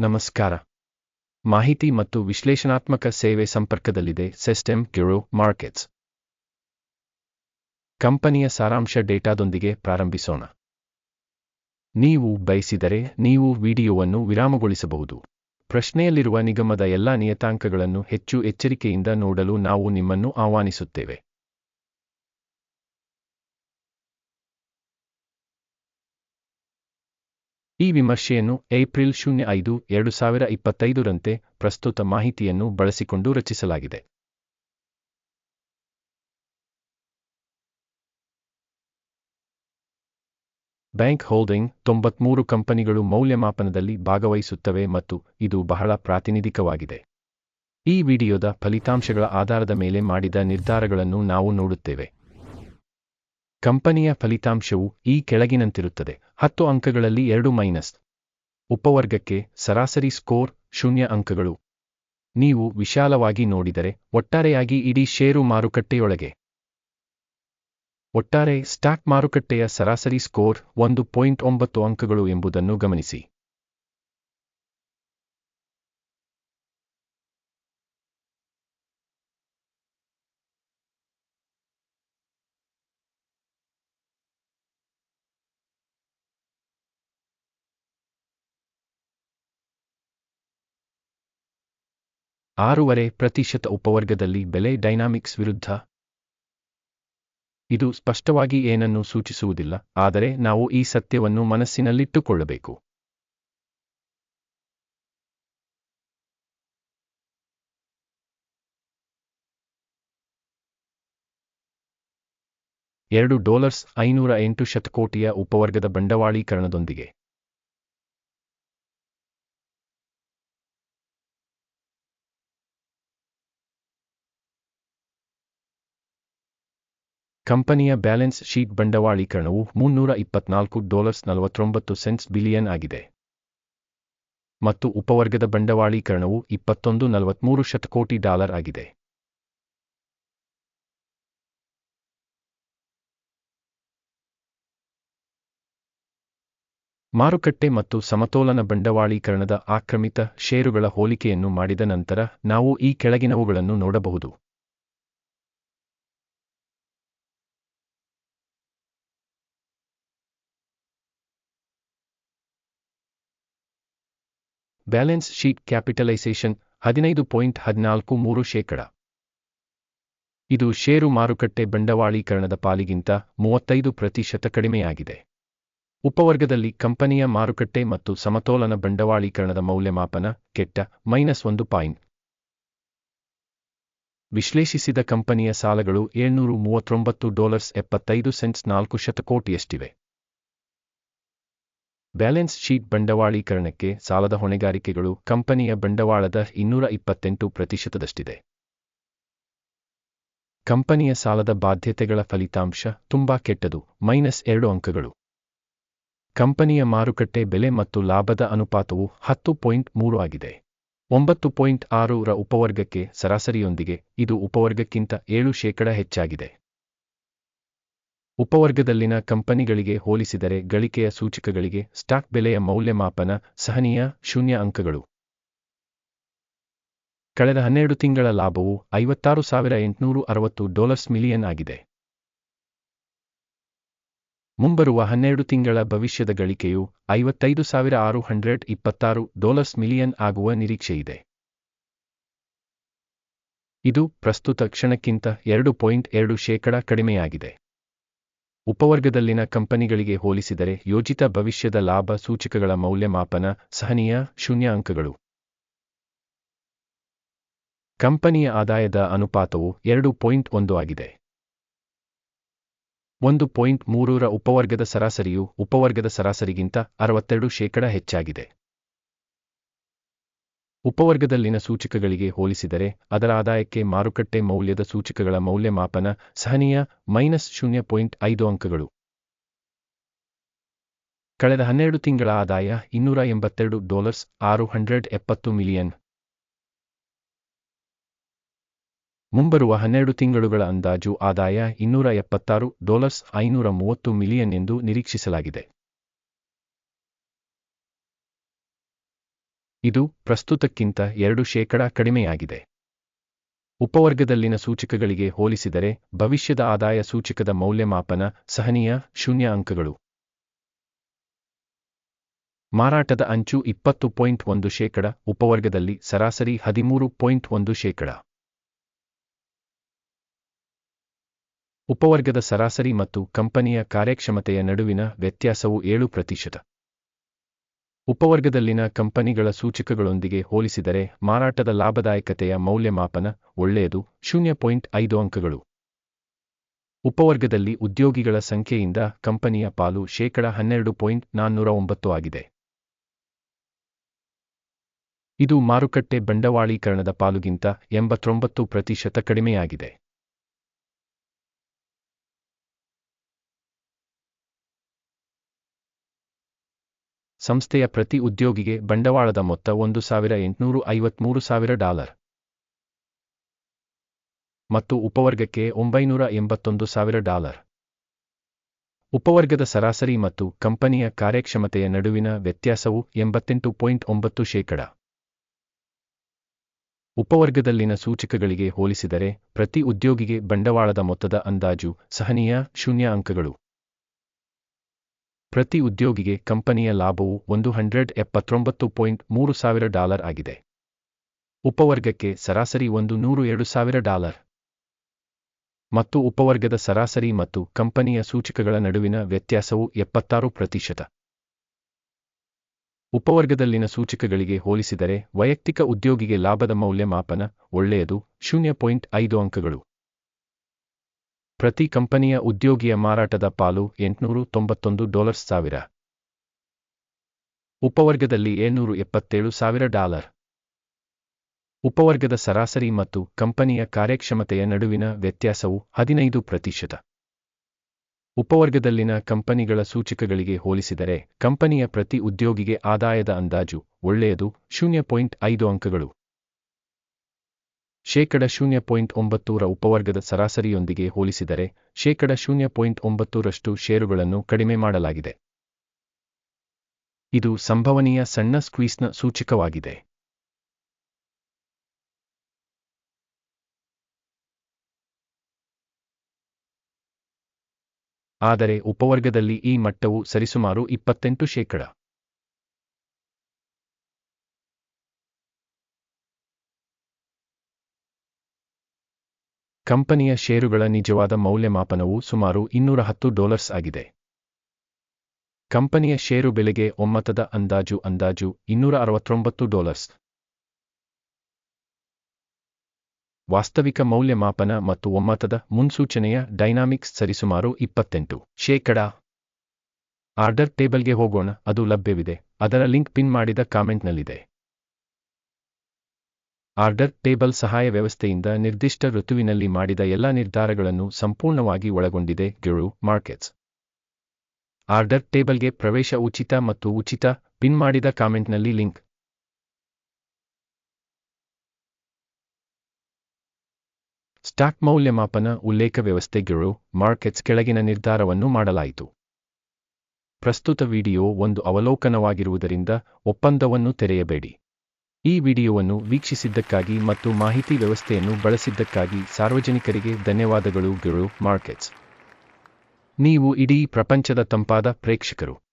ನಮಸ್ಕಾರ. ಮಾಹಿತಿ ಮತ್ತು ವಿಶ್ಲೇಷಣಾತ್ಮಕ ಸೇವೆ ಸಂಪರ್ಕದಲ್ಲಿದೆ ಸಿಸ್ಟಮ್ ಕ್ಯೂರು ಮಾರ್ಕೆಟ್ಸ್. ಕಂಪನಿಯ ಸಾರಾಂಶ ಡೇಟಾದೊಂದಿಗೆ ಪ್ರಾರಂಭಿಸೋಣ. ನೀವು ಬಯಸಿದರೆ ನೀವು ವಿಡಿಯೋವನ್ನು ವಿರಾಮಗೊಳಿಸಬಹುದು. ಪ್ರಶ್ನೆಯಲ್ಲಿರುವ ನಿಗಮದ ಎಲ್ಲಾ ನಿಯತಾಂಕಗಳನ್ನು ಹೆಚ್ಚು ಎಚ್ಚರಿಕೆಯಿಂದ ನೋಡಲು ನಾವು ನಿಮ್ಮನ್ನು ಆಹ್ವಾನಿಸುತ್ತೇವೆ. ಈ ವಿಮರ್ಶೆಯನ್ನು ಏಪ್ರಿಲ್ ಶೂನ್ಯ ಐದು, ಎರಡು ಸಾವಿರ ಇಪ್ಪತ್ತೈದರಂತೆ ಪ್ರಸ್ತುತ ಮಾಹಿತಿಯನ್ನು ಬಳಸಿಕೊಂಡು ರಚಿಸಲಾಗಿದೆ. ಬ್ಯಾಂಕ್ ಹೋಲ್ಡಿಂಗ್ ತೊಂಬತ್ಮೂರು ಕಂಪನಿಗಳು ಮೌಲ್ಯಮಾಪನದಲ್ಲಿ ಭಾಗವಹಿಸುತ್ತವೆ ಮತ್ತು ಇದು ಬಹಳ ಪ್ರಾತಿನಿಧಿಕವಾಗಿದೆ. ಈ ವಿಡಿಯೋದ ಫಲಿತಾಂಶಗಳ ಆಧಾರದ ಮೇಲೆ ಮಾಡಿದ ನಿರ್ಧಾರಗಳನ್ನು ನಾವು ನೋಡುತ್ತೇವೆ. ಕಂಪನಿಯ ಫಲಿತಾಂಶವು ಈ ಕೆಳಗಿನಂತಿರುತ್ತದೆ. ಹತ್ತು ಅಂಕಗಳಲ್ಲಿ ಎರಡು ಮೈನಸ್. ಉಪವರ್ಗಕ್ಕೆ ಸರಾಸರಿ ಸ್ಕೋರ್ ಶೂನ್ಯ ಅಂಕಗಳು. ನೀವು ವಿಶಾಲವಾಗಿ ನೋಡಿದರೆ ಒಟ್ಟಾರೆಯಾಗಿ ಇಡೀ ಷೇರು ಮಾರುಕಟ್ಟೆಯೊಳಗೆ. ಒಟ್ಟಾರೆ ಸ್ಟಾಕ್ ಮಾರುಕಟ್ಟೆಯ ಸರಾಸರಿ ಸ್ಕೋರ್ ಒಂದು ಪಾಯಿಂಟ್ ಒಂಬತ್ತು ಅಂಕಗಳು ಎಂಬುದನ್ನು ಗಮನಿಸಿ. ಆರೂವರೆ ಪ್ರತಿಶತ ಉಪವರ್ಗದಲ್ಲಿ ಬೆಲೆ ಡೈನಾಮಿಕ್ಸ್ ವಿರುದ್ಧ. ಇದು ಸ್ಪಷ್ಟವಾಗಿ ಏನನ್ನೂ ಸೂಚಿಸುವುದಿಲ್ಲ, ಆದರೆ ನಾವು ಈ ಸತ್ಯವನ್ನು ಮನಸ್ಸಿನಲ್ಲಿಟ್ಟುಕೊಳ್ಳಬೇಕು. ಎರಡು ಡಾಲರ್ಸ್ ಐನೂರ ಎಂಟು ಶತಕೋಟಿಯ ಉಪವರ್ಗದ ಬಂಡವಾಳೀಕರಣದೊಂದಿಗೆ. ಕಂಪನಿಯ ಬ್ಯಾಲೆನ್ಸ್ ಶೀಟ್ ಬಂಡವಾಳೀಕರಣವು ಮುನ್ನೂರ ಇಪ್ಪತ್ನಾಲ್ಕು ಡಾಲರ್ಸ್ ನಲವತ್ತೊಂಬತ್ತು ಸೆಂಟ್ಸ್ ಬಿಲಿಯನ್ ಆಗಿದೆ. ಮತ್ತು ಉಪವರ್ಗದ ಬಂಡವಾಳೀಕರಣವು ಇಪ್ಪತ್ತೊಂದು ನಲವತ್ಮೂರು ಶತಕೋಟಿ ಡಾಲರ್ ಆಗಿದೆ. ಮಾರುಕಟ್ಟೆ ಮತ್ತು ಸಮತೋಲನ ಬಂಡವಾಳೀಕರಣದ ಆಕ್ರಮಿತ ಷೇರುಗಳ ಹೋಲಿಕೆಯನ್ನು ಮಾಡಿದ ನಂತರ ನಾವು ಈ ಕೆಳಗಿನವುಗಳನ್ನು ನೋಡಬಹುದು. ಬ್ಯಾಲೆನ್ಸ್ ಶೀಟ್ ಕ್ಯಾಪಿಟಲೈಸೇಷನ್ ಹದಿನೈದು ಪಾಯಿಂಟ್ ಹದಿನಾಲ್ಕು ಮೂರು ಶೇಕಡ. ಇದು ಷೇರು ಮಾರುಕಟ್ಟೆ ಬಂಡವಾಳೀಕರಣದ ಪಾಲಿಗಿಂತ ಮೂವತ್ತೈದು ಪ್ರತಿಶತ ಕಡಿಮೆಯಾಗಿದೆ. ಉಪವರ್ಗದಲ್ಲಿ ಕಂಪನಿಯ ಮಾರುಕಟ್ಟೆ ಮತ್ತು ಸಮತೋಲನ ಬಂಡವಾಳೀಕರಣದ ಮೌಲ್ಯಮಾಪನ ಕೆಟ್ಟ ಮೈನಸ್ ಒಂದು ಪಾಯಿಂಟ್. ವಿಶ್ಲೇಷಿಸಿದ ಕಂಪನಿಯ ಸಾಲಗಳು ಏಳ್ನೂರು ಮೂವತ್ತೊಂಬತ್ತು ಡಾಲರ್ಸ್ ಎಪ್ಪತ್ತೈದು ಸೆಂಟ್ಸ್ ನಾಲ್ಕು ಶತಕೋಟಿಯಷ್ಟಿವೆ. ಬ್ಯಾಲೆನ್ಸ್ ಶೀಟ್ ಬಂಡವಾಳೀಕರಣಕ್ಕೆ ಸಾಲದ ಹೊಣೆಗಾರಿಕೆಗಳು ಕಂಪನಿಯ ಬಂಡವಾಳದ ಇನ್ನೂರ ಇಪ್ಪತ್ತೆಂಟು ಪ್ರತಿಶತದಷ್ಟಿದೆ. ಕಂಪನಿಯ ಸಾಲದ ಬಾಧ್ಯತೆಗಳ ಫಲಿತಾಂಶ ತುಂಬಾ ಕೆಟ್ಟದು, ಮೈನಸ್ ಎರಡು ಅಂಕಗಳು. ಕಂಪನಿಯ ಮಾರುಕಟ್ಟೆ ಬೆಲೆ ಮತ್ತು ಲಾಭದ ಅನುಪಾತವು ಹತ್ತು ಪಾಯಿಂಟ್ ಮೂರು ಆಗಿದೆ. ಒಂಬತ್ತು ಪಾಯಿಂಟ್ ಆರು ರ ಉಪವರ್ಗಕ್ಕೆ ಸರಾಸರಿಯೊಂದಿಗೆ ಇದು ಉಪವರ್ಗಕ್ಕಿಂತ ಏಳು ಶೇಕಡ ಹೆಚ್ಚಾಗಿದೆ. ಉಪವರ್ಗದಲ್ಲಿನ ಕಂಪನಿಗಳಿಗೆ ಹೋಲಿಸಿದರೆ ಗಳಿಕೆಯ ಸೂಚಕಗಳಿಗೆ ಸ್ಟಾಕ್ ಬೆಲೆಯ ಮೌಲ್ಯಮಾಪನ ಸಹನೀಯ ಶೂನ್ಯ ಅಂಕಗಳು. ಕಳೆದ ಹನ್ನೆರಡು ತಿಂಗಳ ಲಾಭವು ಐವತ್ತಾರು ಸಾವಿರ ಎಂಟುನೂರು ಅರವತ್ತು ಡಾಲರ್ಸ್ ಮಿಲಿಯನ್ ಆಗಿದೆ. ಮುಂಬರುವ ಹನ್ನೆರಡು ತಿಂಗಳ ಭವಿಷ್ಯದ ಗಳಿಕೆಯು ಐವತ್ತೈದು ಸಾವಿರ ಆರು ಹಂಡ್ರೆಡ್ ಇಪ್ಪತ್ತಾರು ಡಾಲರ್ಸ್ ಮಿಲಿಯನ್ ಆಗುವ ನಿರೀಕ್ಷೆಯಿದೆ. ಇದು ಪ್ರಸ್ತುತ ಕ್ಷಣಕ್ಕಿಂತ ಎರಡು ಪಾಯಿಂಟ್ ಎರಡು ಶೇಕಡ ಕಡಿಮೆಯಾಗಿದೆ. ಉಪವರ್ಗದಲ್ಲಿನ ಕಂಪನಿಗಳಿಗೆ ಹೋಲಿಸಿದರೆ ಯೋಜಿತ ಭವಿಷ್ಯದ ಲಾಭ ಸೂಚಕಗಳ ಮೌಲ್ಯಮಾಪನ ಸಹನೀಯ ಶೂನ್ಯ ಅಂಕಗಳು ಕಂಪನಿಯ ಆದಾಯದ ಅನುಪಾತವು ಎರಡು ಪಾಯಿಂಟ್ ಒಂದು ಆಗಿದೆ. ಒಂದು ಪಾಯಿಂಟ್ ಮೂರರ ಉಪವರ್ಗದ ಸರಾಸರಿಯು ಉಪವರ್ಗದ ಸರಾಸರಿಗಿಂತ ಅರವತ್ತೆರಡು ಶೇಕಡ ಹೆಚ್ಚಾಗಿದೆ. ಉಪವರ್ಗದಲ್ಲಿನ ಸೂಚಕಗಳಿಗೆ ಹೋಲಿಸಿದರೆ ಅದರ ಆದಾಯಕ್ಕೆ ಮಾರುಕಟ್ಟೆ ಮೌಲ್ಯದ ಸೂಚಕಗಳ ಮೌಲ್ಯಮಾಪನ ಸಹನೀಯ ಮೈನಸ್ ಶೂನ್ಯ ಪಾಯಿಂಟ್ ಐದು ಅಂಕಗಳು. ಕಳೆದ ಹನ್ನೆರಡು ತಿಂಗಳ ಆದಾಯ ಇನ್ನೂರ ಎಂಬತ್ತೆರಡು ಡಾಲರ್ಸ್ ಆರು ಹಂಡ್ರೆಡ್ ಎಪ್ಪತ್ತು ಮಿಲಿಯನ್. ಮುಂಬರುವ ಹನ್ನೆರಡು ತಿಂಗಳುಗಳ ಅಂದಾಜು ಆದಾಯ ಇನ್ನೂರ ಎಪ್ಪತ್ತಾರು ಡಾಲರ್ಸ್ ಐನೂರ ಮೂವತ್ತು ಮಿಲಿಯನ್ ಎಂದು ನಿರೀಕ್ಷಿಸಲಾಗಿದೆ. ಇದು ಪ್ರಸ್ತುತಕ್ಕಿಂತ ಎರಡು ಶೇಕಡಾ ಕಡಿಮೆಯಾಗಿದೆ. ಉಪವರ್ಗದಲ್ಲಿನ ಸೂಚಕಗಳಿಗೆ ಹೋಲಿಸಿದರೆ ಭವಿಷ್ಯದ ಆದಾಯ ಸೂಚಕದ ಮೌಲ್ಯಮಾಪನ ಸಹನೀಯ ಶೂನ್ಯ ಅಂಕಗಳು. ಮಾರಾಟದ ಅಂಚು ಇಪ್ಪತ್ತು ಪಾಯಿಂಟ್ ಒಂದು ಶೇಕಡ, ಉಪವರ್ಗದಲ್ಲಿ ಸರಾಸರಿ ಹದಿಮೂರು ಪಾಯಿಂಟ್ ಒಂದು ಶೇಕಡ. ಉಪವರ್ಗದ ಸರಾಸರಿ ಮತ್ತು ಕಂಪನಿಯ ಕಾರ್ಯಕ್ಷಮತೆಯ ನಡುವಿನ ವ್ಯತ್ಯಾಸವು ಏಳು ಪ್ರತಿಶತ. ಉಪವರ್ಗದಲ್ಲಿನ ಕಂಪನಿಗಳ ಸೂಚಕಗಳೊಂದಿಗೆ ಹೋಲಿಸಿದರೆ ಮಾರಾಟದ ಲಾಭದಾಯಕತೆಯ ಮೌಲ್ಯಮಾಪನ ಒಳ್ಳೆಯದು, ಶೂನ್ಯ ಪಾಯಿಂಟ್ ಐದು ಅಂಕಗಳು. ಉಪವರ್ಗದಲ್ಲಿ ಉದ್ಯೋಗಿಗಳ ಸಂಖ್ಯೆಯಿಂದ ಕಂಪನಿಯ ಪಾಲು ಶೇಕಡ ಹನ್ನೆರಡು ಪಾಯಿಂಟ್ ನಾನ್ನೂರ ಒಂಬತ್ತು ಆಗಿದೆ. ಇದು ಮಾರುಕಟ್ಟೆ ಬಂಡವಾಳೀಕರಣದ ಪಾಲುಗಿಂತ ಎಂಬತ್ತೊಂಬತ್ತು ಪ್ರತಿಶತ ಕಡಿಮೆಯಾಗಿದೆ. ಸಂಸ್ಥೆಯ ಪ್ರತಿ ಉದ್ಯೋಗಿಗೆ ಬಂಡವಾಳದ ಮೊತ್ತ ಒಂದು ಸಾವಿರ ಎಂಟುನೂರು ಐವತ್ಮೂರು ಸಾವಿರ ಡಾಲರ್. ಮತ್ತು ಉಪವರ್ಗಕ್ಕೆ ಒಂಬೈನೂರ ಎಂಬತ್ತೊಂದು ಸಾವಿರ ಡಾಲರ್. ಉಪವರ್ಗದ ಸರಾಸರಿ ಮತ್ತು ಕಂಪನಿಯ ಕಾರ್ಯಕ್ಷಮತೆಯ ನಡುವಿನ ವ್ಯತ್ಯಾಸವು ಎಂಬತ್ತೆಂಟು ಪಾಯಿಂಟ್ ಒಂಬತ್ತು ಶೇಕಡ. ಉಪವರ್ಗದಲ್ಲಿನ ಸೂಚಕಗಳಿಗೆ ಹೋಲಿಸಿದರೆ ಪ್ರತಿ ಉದ್ಯೋಗಿಗೆ ಬಂಡವಾಳದ ಮೊತ್ತದ ಅಂದಾಜು ಸಹನೀಯ ಶೂನ್ಯ ಅಂಕಗಳು. ಪ್ರತಿ ಉದ್ಯೋಗಿಗೆ ಕಂಪನಿಯ ಲಾಭವು ಒಂದು ಹಂಡ್ರೆಡ್ ಎಪ್ಪತ್ತೊಂಬತ್ತು ಪಾಯಿಂಟ್ ಮೂರು ಸಾವಿರ ಡಾಲರ್ ಆಗಿದೆ. ಉಪವರ್ಗಕ್ಕೆ ಸರಾಸರಿ ಒಂದು ನೂರು ಎರಡು ಸಾವಿರ ಡಾಲರ್. ಮತ್ತು ಉಪವರ್ಗದ ಸರಾಸರಿ ಮತ್ತು ಕಂಪನಿಯ ಸೂಚಕಗಳ ನಡುವಿನ ವ್ಯತ್ಯಾಸವು ಎಪ್ಪತ್ತಾರು ಪ್ರತಿಶತ. ಉಪವರ್ಗದಲ್ಲಿನ ಸೂಚಕಗಳಿಗೆ ಹೋಲಿಸಿದರೆ ವೈಯಕ್ತಿಕ ಉದ್ಯೋಗಿಗೆ ಲಾಭದ ಮೌಲ್ಯಮಾಪನ ಒಳ್ಳೆಯದು, ಶೂನ್ಯ ಪಾಯಿಂಟ್ ಅಂಕಗಳು. ಪ್ರತಿ ಕಂಪನಿಯ ಉದ್ಯೋಗಿಯ ಮಾರಾಟದ ಪಾಲು ಎಂಟುನೂರು ತೊಂಬತ್ತೊಂದು ಡಾಲರ್ಸ್ ಸಾವಿರ. ಉಪವರ್ಗದಲ್ಲಿ ಏಳ್ನೂರು ಎಪ್ಪತ್ತೇಳು ಸಾವಿರ ಡಾಲರ್. ಉಪವರ್ಗದ ಸರಾಸರಿ ಮತ್ತು ಕಂಪನಿಯ ಕಾರ್ಯಕ್ಷಮತೆಯ ನಡುವಿನ ವ್ಯತ್ಯಾಸವು ಹದಿನೈದು ಪ್ರತಿಶತ. ಉಪವರ್ಗದಲ್ಲಿನ ಕಂಪನಿಗಳ ಸೂಚಕಗಳಿಗೆ ಹೋಲಿಸಿದರೆ, ಕಂಪನಿಯ ಪ್ರತಿ ಉದ್ಯೋಗಿಗೆ ಆದಾಯದ ಅಂದಾಜು ಒಳ್ಳೆಯದು, ಶೂನ್ಯ ಪಾಯಿಂಟ್ ಐದು ಅಂಕಗಳು. ಶೇಕಡ ಶೂನ್ಯ ಪಾಯಿಂಟ್ ಒಂಬತ್ತೂರ ಉಪವರ್ಗದ ಸರಾಸರಿಯೊಂದಿಗೆ ಹೋಲಿಸಿದರೆ ಶೇಕಡ ಶೂನ್ಯ ಪಾಯಿಂಟ್ ಒಂಬತ್ತರಷ್ಟು ಷೇರುಗಳನ್ನು ಕಡಿಮೆ ಮಾಡಲಾಗಿದೆ. ಇದು ಸಂಭವನೀಯ ಸಣ್ಣ ಸ್ಕ್ವೀಸ್ನ ಸೂಚಕವಾಗಿದೆ. ಆದರೆ ಉಪವರ್ಗದಲ್ಲಿ ಈ ಮಟ್ಟವು ಸರಿಸುಮಾರು ಇಪ್ಪತ್ತೆಂಟು ಶೇಕಡ. ಕಂಪನಿಯ ಷೇರುಗಳ ನಿಜವಾದ ಮೌಲ್ಯಮಾಪನವು ಸುಮಾರು ಇನ್ನೂರ ಹತ್ತು ಡಾಲರ್ಸ್ ಆಗಿದೆ. ಕಂಪನಿಯ ಷೇರು ಬೆಲೆಗೆ ಒಮ್ಮತದ ಅಂದಾಜು ಅಂದಾಜು ಇನ್ನೂರ ಅರವತ್ತೊಂಬತ್ತು ಡಾಲರ್ಸ್. ವಾಸ್ತವಿಕ ಮೌಲ್ಯಮಾಪನ ಮತ್ತು ಒಮ್ಮತದ ಮುನ್ಸೂಚನೆಯ ಡೈನಾಮಿಕ್ಸ್ ಸರಿಸುಮಾರು ಇಪ್ಪತ್ತೆಂಟು. ಶೇಕಡ. ಆರ್ಡರ್ ಟೇಬಲ್ಗೆ ಹೋಗೋಣ, ಅದು ಲಭ್ಯವಿದೆ. ಅದರ ಲಿಂಕ್ ಪಿನ್ ಮಾಡಿದ ಕಾಮೆಂಟ್ನಲ್ಲಿದೆ. ಆರ್ಡರ್ ಟೇಬಲ್ ಸಹಾಯ ವ್ಯವಸ್ಥೆಯಿಂದ ನಿರ್ದಿಷ್ಟ ಋತುವಿನಲ್ಲಿ ಮಾಡಿದ ಎಲ್ಲ ನಿರ್ಧಾರಗಳನ್ನು ಸಂಪೂರ್ಣವಾಗಿ ಒಳಗೊಂಡಿದೆ ಗಿರು ಮಾರ್ಕೆಟ್ಸ್. ಆರ್ಡರ್ ಟೇಬಲ್ಗೆ ಪ್ರವೇಶ ಉಚಿತ ಮತ್ತು ಉಚಿತ ಪಿನ್ ಮಾಡಿದ ಕಾಮೆಂಟ್ನಲ್ಲಿ ಲಿಂಕ್. ಸ್ಟಾಕ್ ಮೌಲ್ಯಮಾಪನ ಉಲ್ಲೇಖ ವ್ಯವಸ್ಥೆ ಗಿರು ಮಾರ್ಕೆಟ್ಸ್ ಕೆಳಗಿನ ನಿರ್ಧಾರವನ್ನು ಮಾಡಲಾಯಿತು. ಪ್ರಸ್ತುತ ವಿಡಿಯೋ ಒಂದು ಅವಲೋಕನವಾಗಿರುವುದರಿಂದ ಒಪ್ಪಂದವನ್ನು ತೆರೆಯಬೇಡಿ. ಈ ವಿಡಿಯೋವನ್ನು ವೀಕ್ಷಿಸಿದ್ದಕ್ಕಾಗಿ ಮತ್ತು ಮಾಹಿತಿ ವ್ಯವಸ್ಥೆಯನ್ನು ಬಳಸಿದ್ದಕ್ಕಾಗಿ ಸಾರ್ವಜನಿಕರಿಗೆ ಧನ್ಯವಾದಗಳು. ಗಿರು ಮಾರ್ಕೆಟ್ಸ್ ನೀವು ಇಡೀ ಪ್ರಪಂಚದ ತಂಪಾದ ಪ್ರೇಕ್ಷಕರು.